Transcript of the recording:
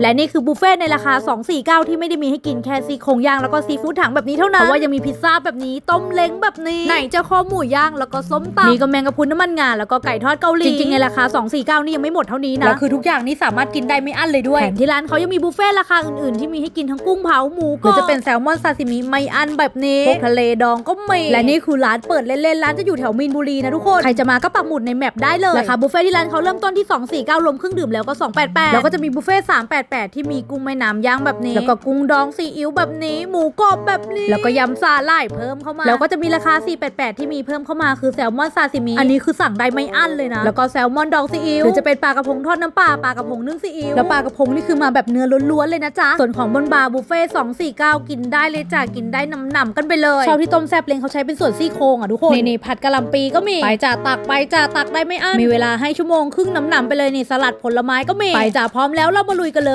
และนี่คือบุฟเฟ่ในราคา 249 ที่ไม่ได้มีให้กินแค่ซีโครงย่างแล้วก็ซีฟู้ดถังแบบนี้เท่านั้น เพราะว่ายังมีพิซซ่าแบบนี้ต้มเล้งแบบนี้ ไหนจะคอหมูย่างแล้วก็ส้มตำมีก็แมงกะพรุนน้ำมันงาแล้วก็ไก่ทอดเกาหลีจริงๆในราคา 249 นี่ยังไม่หมดเท่านี้นะแล้วคือทุกอย่างนี่สามารถกินได้ไม่อั้นเลยด้วยแถมที่ร้านเขายังมีบุฟเฟ่ราคาอื่นๆที่มีให้กินทั้งกุ้งเผาหมูหรือจะเป็นแซลมอนซาซิมิไม่อั้นแบบนี้พวกทะเลดองก็มีและนี่คือร้านเปิดเล่นๆร้านจะอยู่แถวมีนบุรีนะทุกคนใครจะมาก็ปักหมุดในแมปได้เลยราคาบุฟเฟ่ที่ร้านเขาเริ่มต้นที่ 249 รวมเครื่องดื่มแล้วก็ 288 แล้วก็จะมีบุฟเฟ่3 8ปดที่มีกุ้งแม่น้ำย่างแบบนี้ แล้วก็กุ้งดองซีอิ๊วแบบนี้ หมูกรอบแบบนี้ แล้วก็ยำซาหร่ายเพิ่มเข้ามา แล้วก็จะมีราคา 488 ที่มีเพิ่มเข้ามาคือแซลมอนซาซิมิ อันนี้คือสั่งได้ไม่อั้นเลยนะ แล้วก็แซลมอนดองซีอิ๊วหรือจะเป็นปลากระพงทอดน้ำปลา ปลากระพงนึ่งซีอิ๊ว แล้วปลากระพงนี่คือมาแบบเนื้อล้วนๆเลยนะจ๊ะ ส่วนของบนบาร์บุฟเฟ่สองสี่เก้ากินได้เลยจ้ะ กินได้นำนำกันไปเลยชอบที่ต้มแซ่บเลงเขาใช้เป็นส่วนซี่โครงอะทุกคน นี่ๆผัดกะหล่ำปีก็มี ไปจ้ะตักไปจ้ะตักได้ไม่อั้น มีเวลาให้ชั่วโมงครึ่งน้ำๆไปเลยนี่สลัดผลไม้ก็มี ไปจ้ะพร้อมแล้วเรามาลุยกันเล